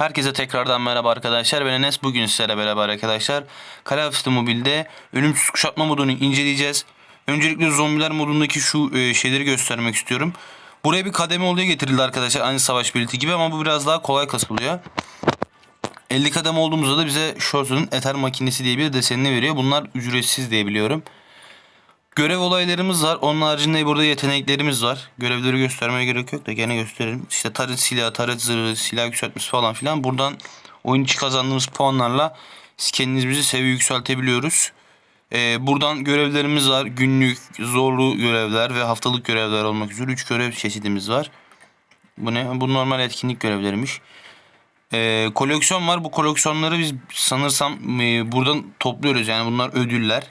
Herkese tekrardan merhaba arkadaşlar. Ben Enes. Bugün sizlerle beraber arkadaşlar Call of Duty Mobile'de ölümsüz kuşatma modunu inceleyeceğiz. Öncelikle zombiler modundaki şu e, şeyleri göstermek istiyorum. Buraya bir kademe oluyor getirildi arkadaşlar. Aynı savaş bileti gibi ama bu biraz daha kolay kasılıyor. 50 kademe olduğumuzda da bize Short'un Ether makinesi diye bir desenini veriyor. Bunlar ücretsiz diye biliyorum. Görev olaylarımız var. Onun haricinde burada yeteneklerimiz var. Görevleri göstermeye gerek yok da gene gösterelim. İşte taret silahı, taret zırhı, silah yükseltmesi falan filan. Buradan oyun içi kazandığımız puanlarla kendimizi seviye yükseltebiliyoruz. Ee, buradan görevlerimiz var. Günlük, zorlu görevler ve haftalık görevler olmak üzere 3 görev çeşidimiz var. Bu ne? Bu normal etkinlik görevleriymiş. Ee, koleksiyon var. Bu koleksiyonları biz sanırsam e, buradan topluyoruz. Yani bunlar ödüller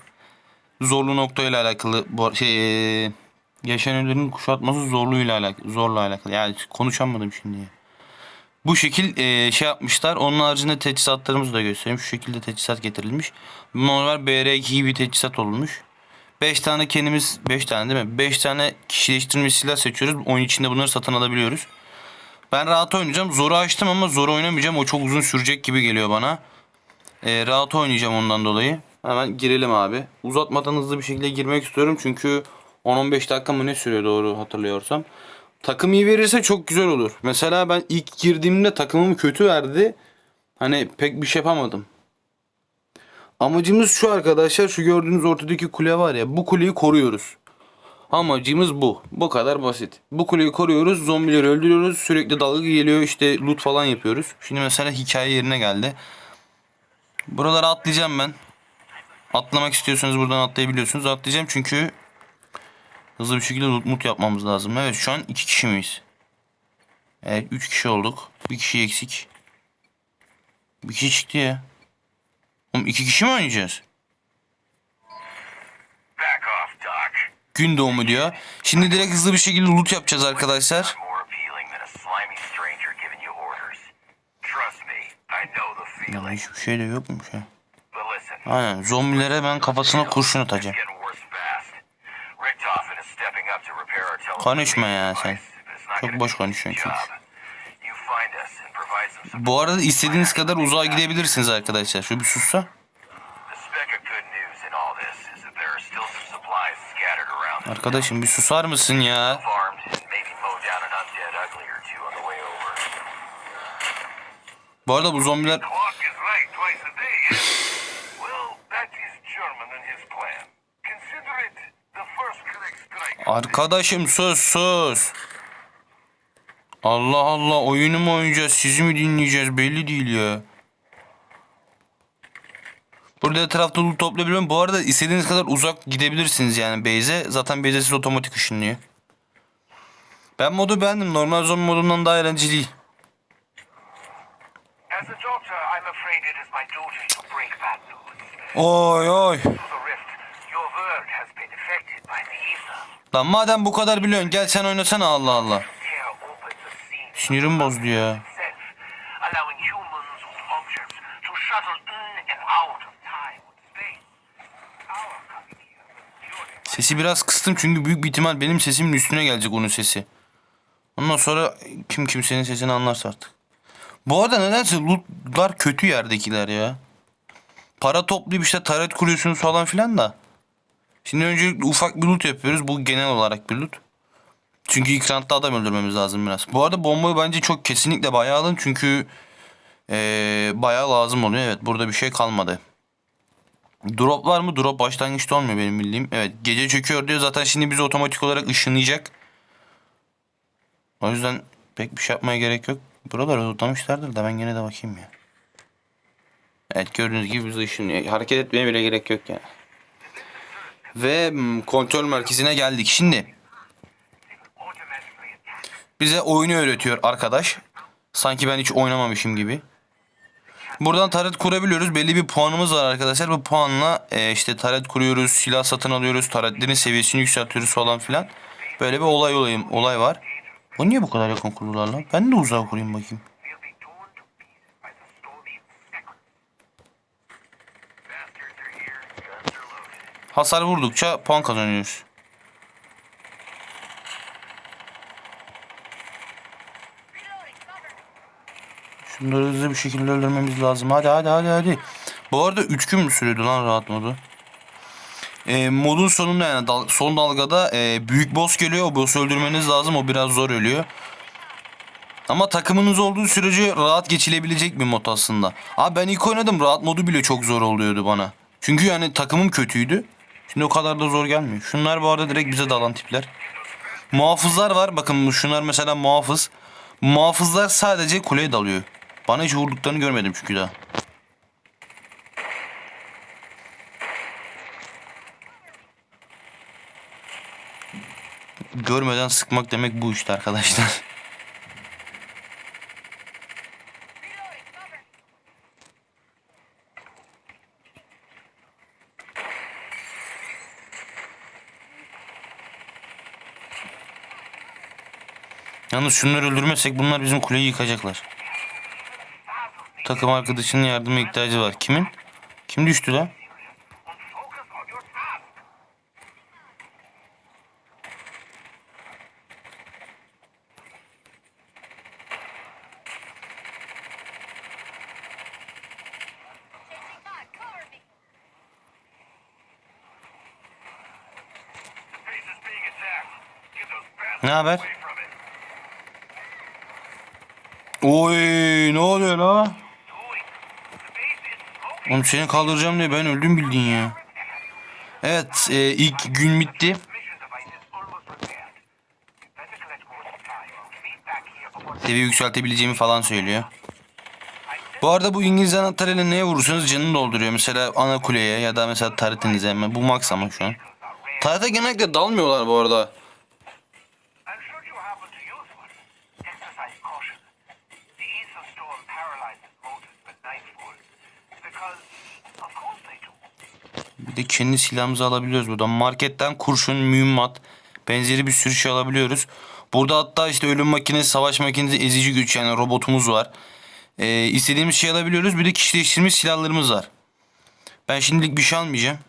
zorlu noktayla alakalı bu şey yaşananların kuşatması zorluğuyla alakalı zorla alakalı. Yani konuşamadım şimdi. Bu şekil e, şey yapmışlar. Onun haricinde teçhizatlarımızı da göstereyim. Şu şekilde teçhizat getirilmiş. Normal BR2 gibi teçhizat olmuş. 5 tane kendimiz 5 tane değil mi? 5 tane kişileştirilmiş silah seçiyoruz. Oyun içinde bunları satın alabiliyoruz. Ben rahat oynayacağım. Zoru açtım ama zoru oynamayacağım. O çok uzun sürecek gibi geliyor bana. E, rahat oynayacağım ondan dolayı. Hemen girelim abi. Uzatmadan hızlı bir şekilde girmek istiyorum. Çünkü 10-15 dakika mı ne sürüyor doğru hatırlıyorsam. Takım iyi verirse çok güzel olur. Mesela ben ilk girdiğimde takımım kötü verdi. Hani pek bir şey yapamadım. Amacımız şu arkadaşlar. Şu gördüğünüz ortadaki kule var ya. Bu kuleyi koruyoruz. Amacımız bu. Bu kadar basit. Bu kuleyi koruyoruz. Zombileri öldürüyoruz. Sürekli dalga geliyor. işte loot falan yapıyoruz. Şimdi mesela hikaye yerine geldi. Buralara atlayacağım ben. Atlamak istiyorsanız buradan atlayabiliyorsunuz. Atlayacağım çünkü hızlı bir şekilde loot mut yapmamız lazım. Evet şu an iki kişi miyiz? Evet üç kişi olduk. Bir kişi eksik. Bir kişi çıktı ya. Oğlum iki kişi mi oynayacağız? Gün doğumu diyor. Şimdi direkt hızlı bir şekilde loot yapacağız arkadaşlar. Ya hiçbir şey de yokmuş ha. Aynen zombilere ben kafasına kurşun atacağım. Konuşma ya sen. Çok boş konuşuyorsun çünkü. Bu arada istediğiniz kadar uzağa gidebilirsiniz arkadaşlar. Şu bir sussa. Arkadaşım bir susar mısın ya? Bu arada bu zombiler Arkadaşım sus sus. Allah Allah oyunu mu oynayacağız sizi mi dinleyeceğiz belli değil ya. Burada etrafta toplayabiliyorum. Bu arada istediğiniz kadar uzak gidebilirsiniz yani base'e. Zaten base'e siz otomatik ışınlıyor. Ben modu beğendim. Normal zombi modundan daha eğlenceli. Oy oy. Lan madem bu kadar biliyorsun gel sen oynasana Allah Allah. Sinirim bozdu ya. Sesi biraz kıstım çünkü büyük bir ihtimal benim sesimin üstüne gelecek onun sesi. Ondan sonra kim kimsenin sesini anlarsa artık. Bu arada nedense lootlar kötü yerdekiler ya. Para toplayıp işte taret kuruyorsunuz falan filan da. Şimdi önce ufak bir loot yapıyoruz. Bu genel olarak bir loot. Çünkü ilk roundda adam öldürmemiz lazım biraz. Bu arada bombayı bence çok kesinlikle bayağı alın. Çünkü ee, bayağı lazım oluyor. Evet burada bir şey kalmadı. Drop var mı? Drop başlangıçta olmuyor benim bildiğim. Evet gece çöküyor diyor. Zaten şimdi bizi otomatik olarak ışınlayacak. O yüzden pek bir şey yapmaya gerek yok. Buraları lootlamışlardır da ben gene de bakayım ya. Evet gördüğünüz gibi bizi ışınlıyor. Hareket etmeye bile gerek yok yani. Ve kontrol merkezine geldik. Şimdi bize oyunu öğretiyor arkadaş. Sanki ben hiç oynamamışım gibi. Buradan taret kurabiliyoruz. Belli bir puanımız var arkadaşlar. Bu puanla e, işte taret kuruyoruz, silah satın alıyoruz, taretlerin seviyesini yükseltiyoruz falan filan. Böyle bir olay olayım, olay var. O niye bu kadar yakın kurdular lan? Ben de uzağa kurayım bakayım. Hasar vurdukça puan kazanıyoruz. Şunları hızlı bir şekilde öldürmemiz lazım. Hadi hadi hadi hadi. Bu arada 3 gün mü sürüyordu lan rahat modu? Ee, modun sonunda yani dal- son dalgada e, büyük boss geliyor. O boss'u öldürmeniz lazım. O biraz zor ölüyor. Ama takımınız olduğu sürece rahat geçilebilecek bir mod aslında. Abi ben ilk oynadım rahat modu bile çok zor oluyordu bana. Çünkü yani takımım kötüydü. Şimdi o kadar da zor gelmiyor. Şunlar bu arada direkt bize dalan tipler. Muhafızlar var. Bakın şunlar mesela muhafız. Muhafızlar sadece kuleye dalıyor. Bana hiç vurduklarını görmedim çünkü daha. Görmeden sıkmak demek bu işte arkadaşlar. Yalnız şunları öldürmezsek bunlar bizim kuleyi yıkacaklar. Takım arkadaşının yardıma ihtiyacı var. Kimin? Kim düştü lan? Und focus Oy ne oluyor la? Oğlum seni kaldıracağım diye ben öldüm bildiğin ya. Evet e, ilk gün bitti. Seviye yükseltebileceğimi falan söylüyor. Bu arada bu İngiliz anahtarıyla neye vurursanız canını dolduruyor. Mesela ana kuleye ya da mesela taretinize. Bu max ama şu an. Tarete genellikle dalmıyorlar bu arada. Bir de kendi silahımızı alabiliyoruz buradan. Marketten kurşun, mühimmat, benzeri bir sürü şey alabiliyoruz. Burada hatta işte ölüm makinesi, savaş makinesi, ezici güç yani robotumuz var. Ee, istediğimiz şey alabiliyoruz. Bir de kişileştirilmiş silahlarımız var. Ben şimdilik bir şey almayacağım.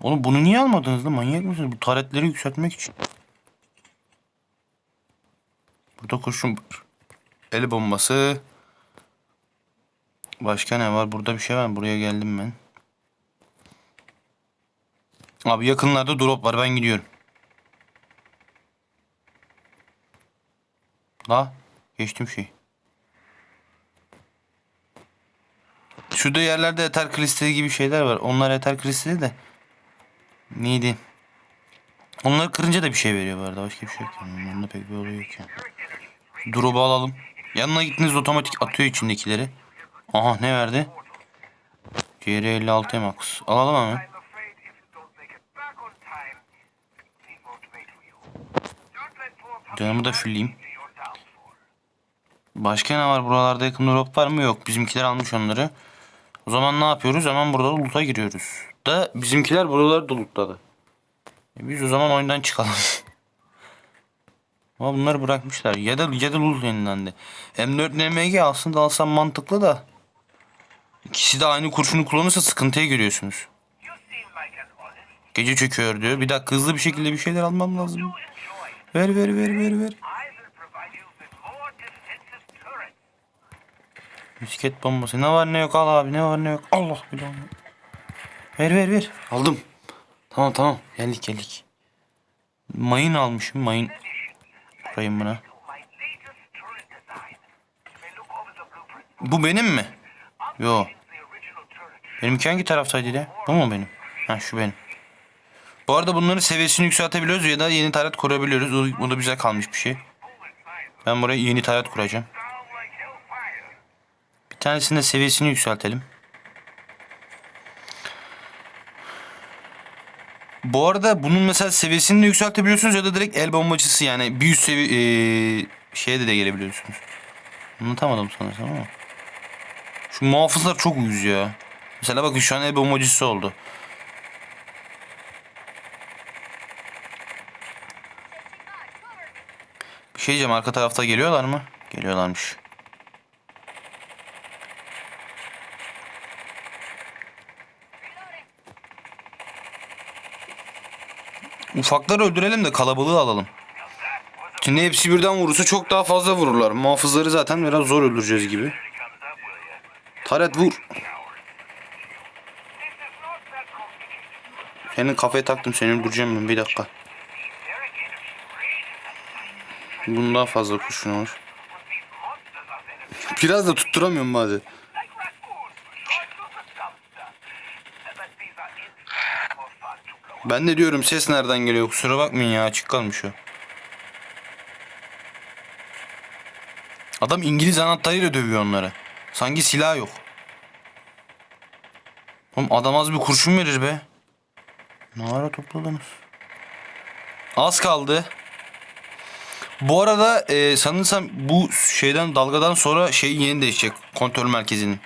Oğlum bunu niye almadınız lan? Manyak mısınız? Bu taretleri yükseltmek için. Burada kurşun. El bombası. Başka ne var? Burada bir şey var. Buraya geldim ben. Abi yakınlarda drop var. Ben gidiyorum. La geçtim şey. Şurada yerlerde eter kristali gibi şeyler var. Onlar eter kristali de. Neydi? Onları kırınca da bir şey veriyor bu arada. Başka bir şey yok yani. Onlarda pek bir olay yok yani. Drop'u alalım. Yanına gittiniz otomatik atıyor içindekileri. Aha ne verdi? CR56 Max. Alalım hemen. Canımı da fülleyeyim. Başka ne var? Buralarda yakın drop var mı? Yok. Bizimkiler almış onları. O zaman ne yapıyoruz? Hemen burada loot'a giriyoruz. Da bizimkiler buraları da lootladı. E biz o zaman oyundan çıkalım. Ama bunları bırakmışlar. Ya da, ya da loot yenilendi. M4 NMG aslında alsam mantıklı da. İkisi de aynı kurşunu kullanırsa sıkıntıya giriyorsunuz. Gece çöküyor diyor. Bir dakika hızlı bir şekilde bir şeyler almam lazım. Ver ver ver ver ver. I will provide you with more defensive turrets. Misket bombası. Ne var ne yok al abi ne var ne yok. Allah bilir. Ver ver ver. Aldım. Tamam tamam. Geldik geldik. Mayın almışım mayın. Koyayım buna. Bu benim mi? Yo. Benimki hangi taraftaydı ya? Bu mu benim? Ha şu benim. Bu arada bunların seviyesini yükseltebiliyoruz ya da yeni taret kurabiliyoruz. Bu da bize kalmış bir şey. Ben buraya yeni taret kuracağım. Bir tanesinin de seviyesini yükseltelim. Bu arada bunun mesela seviyesini de yükseltebiliyorsunuz ya da direkt el bombacısı yani bir üst seviye eee, şeye de, de gelebiliyorsunuz. Anlatamadım sanırsam ama. Şu muhafızlar çok uyuz ya. Mesela bakın şu an el bombacısı oldu. Şey diyeceğim arka tarafta geliyorlar mı? Geliyorlarmış. Ufakları öldürelim de kalabalığı alalım. Şimdi hepsi birden vurursa çok daha fazla vururlar. Muhafızları zaten biraz zor öldüreceğiz gibi. Taret vur. Senin kafaya taktım seni öldüreceğim ben bir dakika. Bunun daha fazla kurşun var. Biraz da tutturamıyorum up. Ben de diyorum ses nereden geliyor kusura bakmayın ya açık kalmış o. Adam İngiliz anahtarıyla dövüyor onları. Sanki silah yok. Oğlum adam az bir kurşun verir be. Ne ara topladınız? Az kaldı. Bu arada e, sanırsam bu şeyden dalgadan sonra şey yeni değişecek. Kontrol merkezinin.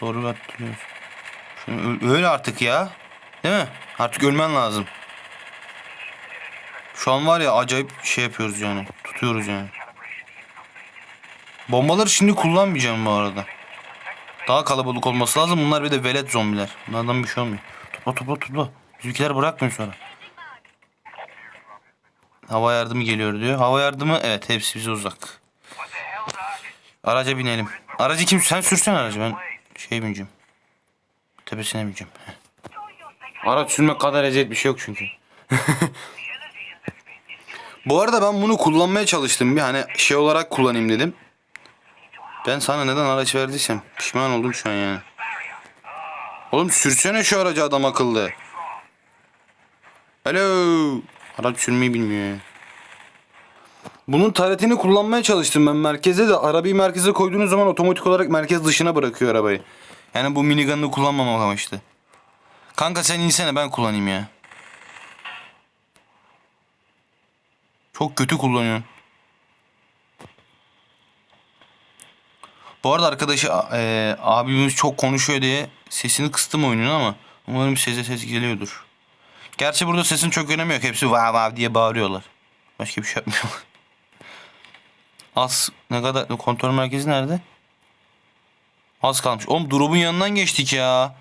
Doğru hatırlıyorsun. Öyle artık ya. Değil mi? Artık ölmen lazım. Şu an var ya acayip şey yapıyoruz yani. Tutuyoruz yani. Bombaları şimdi kullanmayacağım bu arada. Daha kalabalık olması lazım. Bunlar bir de velet zombiler. Bunlardan bir şey olmuyor. Topla topla topla. Bizimkiler bırakmıyor sonra. Hava yardımı geliyor diyor. Hava yardımı evet hepsi bize uzak. Araca binelim. Aracı kim? Sen sürsen aracı ben şey bineceğim. Tepesine bineceğim. Araç sürmek kadar eziyet bir şey yok çünkü. Bu arada ben bunu kullanmaya çalıştım. Bir hani şey olarak kullanayım dedim. Ben sana neden araç verdiysem pişman oldum şu an yani. Oğlum sürsene şu aracı adam akıllı. Alo. Araç sürmeyi bilmiyor ya. Bunun taretini kullanmaya çalıştım ben merkeze de arabayı merkeze koyduğunuz zaman otomatik olarak merkez dışına bırakıyor arabayı. Yani bu minigun'ı kullanmamak amaçlı. Kanka sen insene ben kullanayım ya. Çok kötü kullanıyorsun. Bu arada arkadaşı e, abimiz çok konuşuyor diye sesini kıstım oyunun ama umarım size ses geliyordur. Gerçi burada sesin çok önemi yok. Hepsi vav vav diye bağırıyorlar. Başka bir şey yapmıyorlar. Az ne kadar kontrol merkezi nerede? Az kalmış. Oğlum drop'un yanından geçtik ya.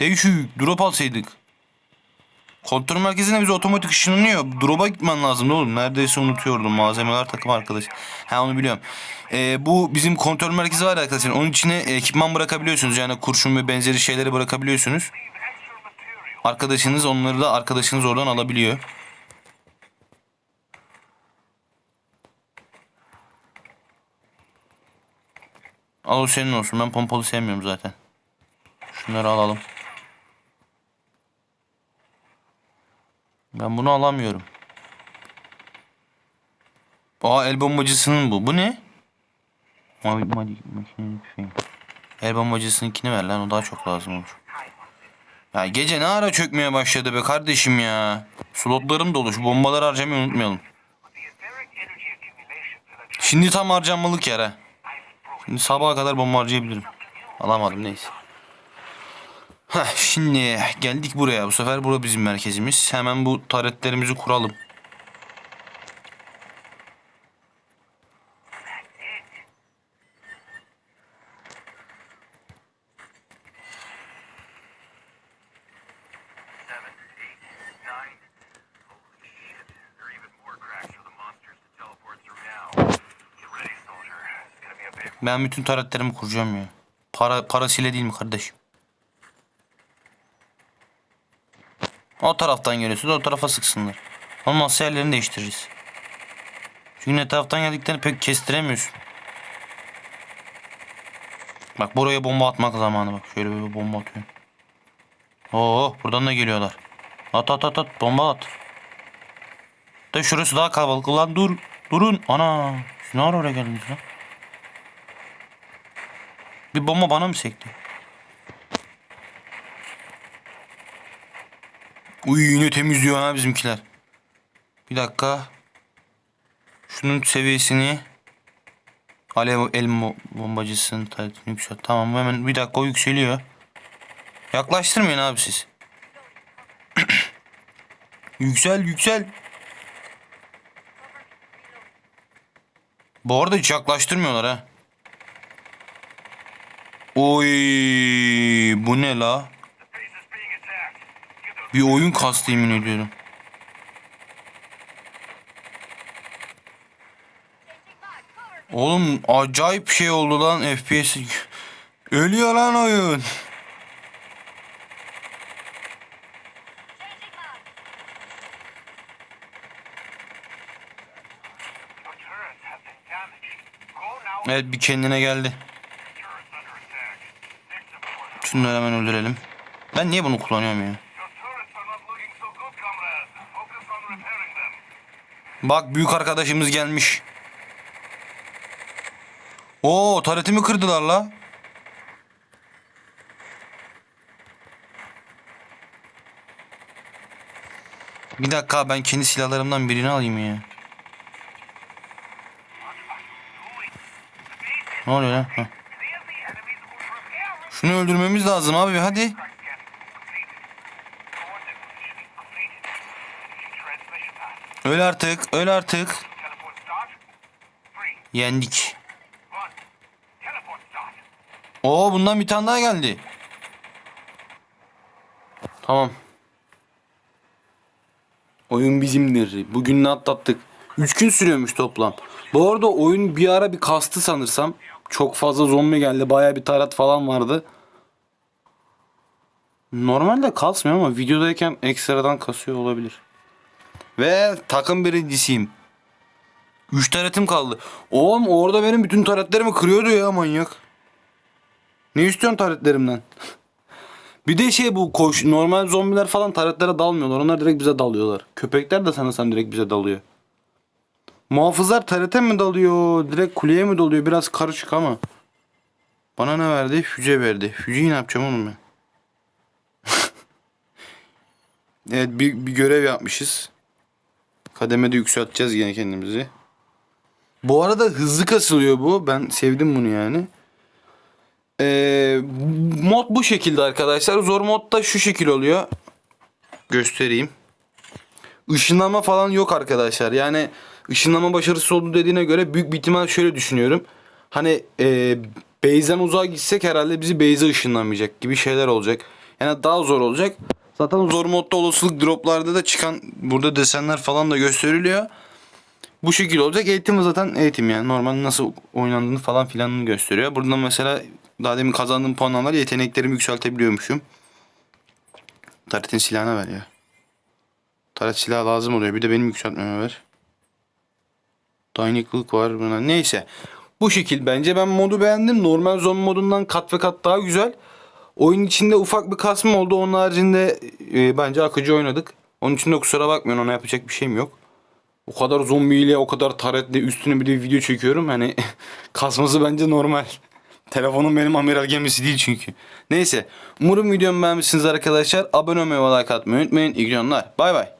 Değişik. Drop alsaydık. Kontrol merkezine bize otomatik ışınlanıyor. Drop'a gitmen lazım oğlum. Neredeyse unutuyordum. Malzemeler takım arkadaş. Ha onu biliyorum. Ee, bu bizim kontrol merkezi var arkadaşlar. Onun içine ekipman bırakabiliyorsunuz. Yani kurşun ve benzeri şeyleri bırakabiliyorsunuz. Arkadaşınız onları da arkadaşınız oradan alabiliyor. Al o senin olsun. Ben pompalı sevmiyorum zaten. Şunları alalım. Ben bunu alamıyorum. Aa el bombacısının bu. Bu ne? Mavi makine. El bombacısınınkini ver lan o daha çok lazım olur. Ya gece ne ara çökmeye başladı be kardeşim ya. Slotlarım dolu. Şu bombaları harcamayı unutmayalım. Şimdi tam harcanmalık yer ha. I've broken. Şimdi sabaha kadar bomba harcayabilirim. Alamadım neyse. Heh, şimdi geldik buraya. Bu sefer bura bizim merkezimiz. Hemen bu taretlerimizi kuralım. Ben bütün taretlerimi kuracağım ya. Para parasıyla değil mi kardeşim? O taraftan geliyorsa o tarafa sıksınlar. Olmazsa yerlerini değiştiririz. Çünkü ne taraftan geldiklerini pek kestiremiyorsun. Bak buraya bomba atmak zamanı bak. Şöyle bir bomba atıyorum. Oo buradan da geliyorlar. At at at at bomba at. Da şurası daha kalabalık. Lan dur. Durun. Ana. Siz ne ara oraya geldiniz lan? Bir bomba bana mı sekti? Uy yine temizliyor ha bizimkiler. Bir dakika. Şunun seviyesini Alev el bombacısının taletini yükselt. Tamam hemen bir dakika o yükseliyor. Yaklaştırmayın abi siz. yüksel yüksel. Bu arada hiç yaklaştırmıyorlar ha. Oy bu ne la? Bir oyun kastı yemin ediyorum. Oğlum acayip şey oldu lan FPS. Ölüyor lan oyun. Evet bir kendine geldi. Şunları hemen öldürelim. Ben niye bunu kullanıyorum ya? Bak büyük arkadaşımız gelmiş. Oo taretimi kırdılar la. Bir dakika ben kendi silahlarımdan birini alayım ya. Ne oluyor lan? Heh. Şunu öldürmemiz lazım abi hadi. Öl artık öl artık. Yendik. Oo bundan bir tane daha geldi. Tamam. Oyun bizimdir. Bugün ne atlattık? 3 gün sürüyormuş toplam. Bu arada oyun bir ara bir kastı sanırsam. Çok fazla zombi geldi. Baya bir tarat falan vardı. Normalde kasmıyor ama videodayken ekstradan kasıyor olabilir. Ve takım birincisiyim. 3 taretim kaldı. Oğlum orada benim bütün taretlerimi kırıyordu ya manyak. Ne istiyorsun taretlerimden? bir de şey bu koş normal zombiler falan taretlere dalmıyorlar. Onlar direkt bize dalıyorlar. Köpekler de sanırsam direkt bize dalıyor. Muhafızlar tarete mi dalıyor? Direkt kuleye mi dalıyor? Biraz karışık ama. Bana ne verdi? Füze verdi. Füzeyi ne yapacağım oğlum ben? evet bir, bir görev yapmışız. Kademede yükselteceğiz yine kendimizi. Bu arada hızlı kasılıyor bu. Ben sevdim bunu yani. Ee, mod bu şekilde arkadaşlar. Zor modda şu şekil oluyor. Göstereyim. Işınlama falan yok arkadaşlar. Yani ışınlama başarısız oldu dediğine göre büyük bir ihtimal şöyle düşünüyorum. Hani e, base'den uzağa gitsek herhalde bizi base'e ışınlamayacak gibi şeyler olacak. Yani daha zor olacak. Zaten zor modda olasılık droplarda da çıkan burada desenler falan da gösteriliyor. Bu şekilde olacak. Eğitim zaten eğitim yani. Normal nasıl oynandığını falan filanını gösteriyor. Buradan mesela daha demin kazandığım puanlar yeteneklerimi yükseltebiliyormuşum. Taret'in silahına ver ya. Taret silahı lazım oluyor. Bir de benim yükseltmeme ver. Dayanıklılık var buna. Neyse. Bu şekil bence ben modu beğendim. Normal zombi modundan kat ve kat daha güzel. Oyun içinde ufak bir kasma oldu. Onun haricinde e, bence akıcı oynadık. Onun için de kusura bakmayın ona yapacak bir şeyim yok. O kadar zombiyle o kadar taretle üstüne bir de video çekiyorum. Hani kasması bence normal. Telefonum benim amiral gemisi değil çünkü. Neyse. Umarım videomu beğenmişsiniz arkadaşlar. Abone olmayı ve like atmayı unutmayın. İyi günler. Bay bay.